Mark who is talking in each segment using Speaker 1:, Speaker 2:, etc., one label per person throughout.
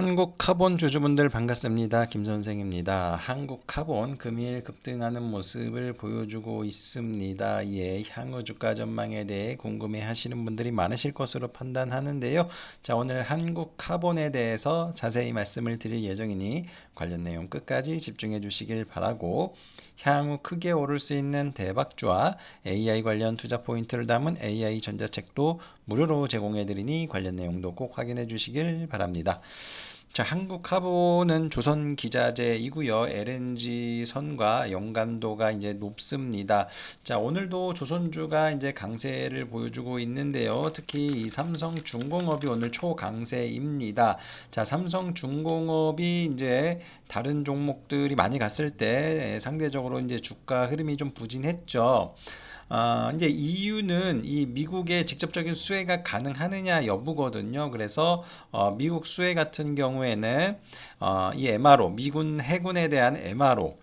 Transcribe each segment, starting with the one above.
Speaker 1: 한국 카본 주주분들 반갑습니다. 김 선생입니다. 한국 카본 금일 급등하는 모습을 보여주고 있습니다. 예, 향후 주가 전망에 대해 궁금해 하시는 분들이 많으실 것으로 판단하는데요. 자, 오늘 한국 카본에 대해서 자세히 말씀을 드릴 예정이니 관련 내용 끝까지 집중해 주시길 바라고 향후 크게 오를 수 있는 대박주와 AI 관련 투자 포인트를 담은 AI 전자책도 무료로 제공해 드리니 관련 내용도 꼭 확인해 주시길 바랍니다. 자, 한국 카본은 조선 기자재이고요. LNG 선과 연관도가 이제 높습니다. 자, 오늘도 조선주가 이제 강세를 보여주고 있는데요. 특히 이 삼성 중공업이 오늘 초강세입니다. 자, 삼성 중공업이 이제 다른 종목들이 많이 갔을 때 상대적으로 이제 주가 흐름이 좀 부진했죠. 아, 이제 이유는 이 미국의 직접적인 수혜가 가능하느냐 여부거든요. 그래서 어, 미국 수혜 같은 경우에는 어, 이 MRO, 미군 해군에 대한 MRO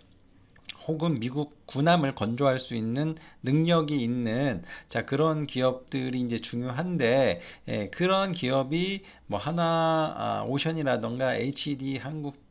Speaker 1: 혹은 미국 군함을 건조할 수 있는 능력이 있는 자 그런 기업들이 이제 중요한데 예, 그런 기업이 뭐 하나 아, 오션이라던가 HD 한국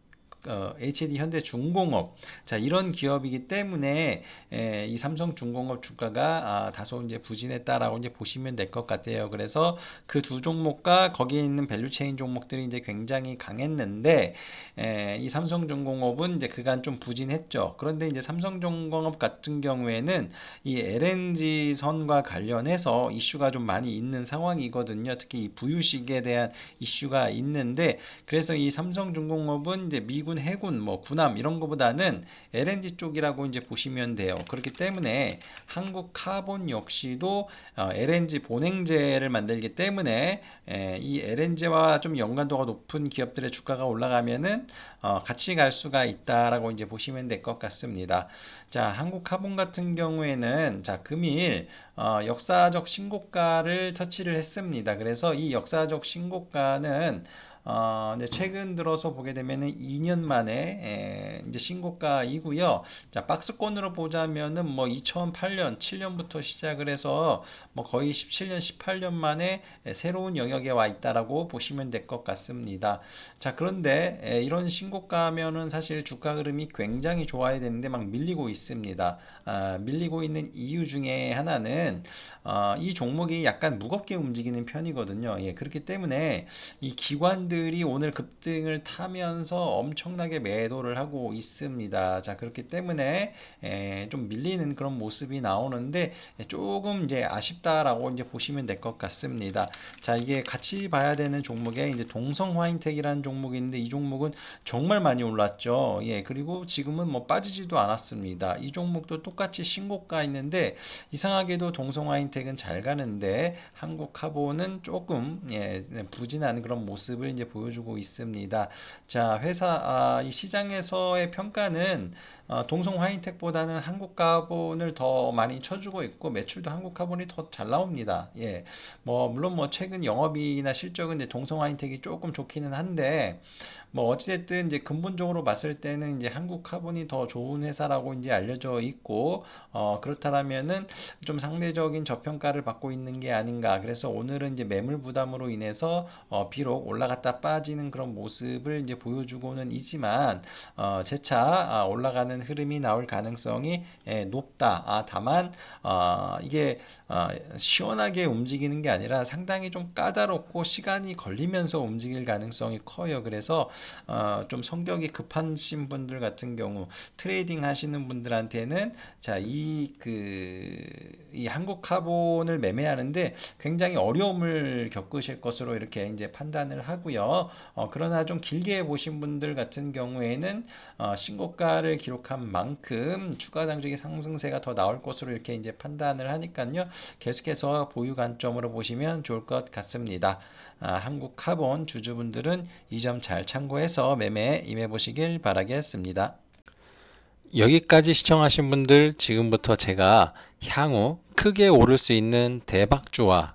Speaker 1: 어, HD 현대 중공업 자 이런 기업이기 때문에 에, 이 삼성 중공업 주가가 아, 다소 이제 부진했다라고 이제 보시면 될 것 같아요. 그래서 그 두 종목과 거기에 있는 밸류체인 종목들이 이제 굉장히 강했는데 에, 이 삼성 중공업은 이제 그간 좀 부진했죠. 그런데 이제 삼성 중공업 같은 경우에는 이 LNG 선과 관련해서 이슈가 좀 많이 있는 상황이거든요. 특히 이 부유식에 대한 이슈가 있는데 그래서 이 삼성 중공업은 이제 미군 해군 뭐 군함 이런 거보다는 LNG 쪽이라고 이제 보시면 돼요. 그렇기 때문에 한국 카본 역시도 어, LNG 본행제를 만들기 때문에 에, 이 LNG와 좀 연관도가 높은 기업들의 주가가 올라가면은 어, 같이 갈 수가 있다라고 이제 보시면 될 것 같습니다. 자, 한국 카본 같은 경우에는 자, 금일 어, 역사적 신고가를 터치를 했습니다. 그래서 이 역사적 신고가는 어, 이제 최근 들어서 보게 되면은 2년 만에 에, 이제 신고가이고요. 자, 박스권으로 보자면은 뭐 2008년, 7년부터 시작을 해서 뭐 거의 17년, 18년 만에 에, 새로운 영역에 와 있다라고 보시면 될 것 같습니다. 자, 그런데 에, 이런 신고가면은 사실 주가 흐름이 굉장히 좋아야 되는데 막 밀리고 있습니다. 아, 밀리고 있는 이유 중에 하나는 어, 이 종목이 약간 무겁게 움직이는 편이거든요. 예, 그렇기 때문에 이 기관들 들이 오늘 급등을 타면서 엄청나게 매도를 하고 있습니다. 자, 그렇기 때문에 에, 좀 밀리는 그런 모습이 나오는데 조금 이제 아쉽다라고 이제 보시면 될 것 같습니다. 자, 이게 같이 봐야 되는 종목에 이제 동성 화인텍이라는 종목이 있는데 이 종목은 정말 많이 올랐죠. 예, 그리고 지금은 뭐 빠지지도 않았습니다. 이 종목도 똑같이 신고가 있는데 이상하게도 동성 화인텍은 잘 가는데 한국 카본은 조금 예, 부진한 그런 모습을 이제 보여주고 있습니다. 자, 회사 아, 이 시장에서의 평가는 어, 동성 화이텍보다는 한국 카본을 더 많이 쳐주고 있고 매출도 한국 카본이 더 잘 나옵니다. 예, 뭐 물론 뭐 최근 영업이나 실적은 이제 동성 화이텍이 조금 좋기는 한데 뭐 어찌됐든 이제 근본적으로 봤을 때는 이제 한국 카본이 더 좋은 회사라고 이제 알려져 있고 어 그렇다라면은 좀 상대적인 저평가를 받고 있는 게 아닌가. 그래서 오늘은 이제 매물 부담으로 인해서 어 비록 올라갔다 빠지는 그런 모습을 이제 보여주고는 있지만 어 재차 아 올라가는 흐름이 나올 가능성이 예 높다. 아 다만 어 이게 어 시원하게 움직이는 게 아니라 상당히 좀 까다롭고 시간이 걸리면서 움직일 가능성이 커요. 그래서 어, 좀 성격이 급하신 분들 같은 경우 트레이딩 하시는 분들한테는 자 이 그 이 한국 카본을 매매하는데 굉장히 어려움을 겪으실 것으로 이렇게 이제 판단을 하고요. 어, 그러나 좀 길게 보신 분들 같은 경우에는 어, 신고가를 기록 한 만큼 추가 당적인 상승세가 더 나올 것으로 이렇게 이제 판단을 하니까요. 계속해서 보유 관점으로 보시면 좋을 것 같습니다. 아, 한국 카본 주주분들은 이 점 잘 참고해서 매매에 임해 보시길 바라겠습니다. 여기까지 시청하신 분들 지금부터 제가 향후 크게 오를 수 있는 대박주와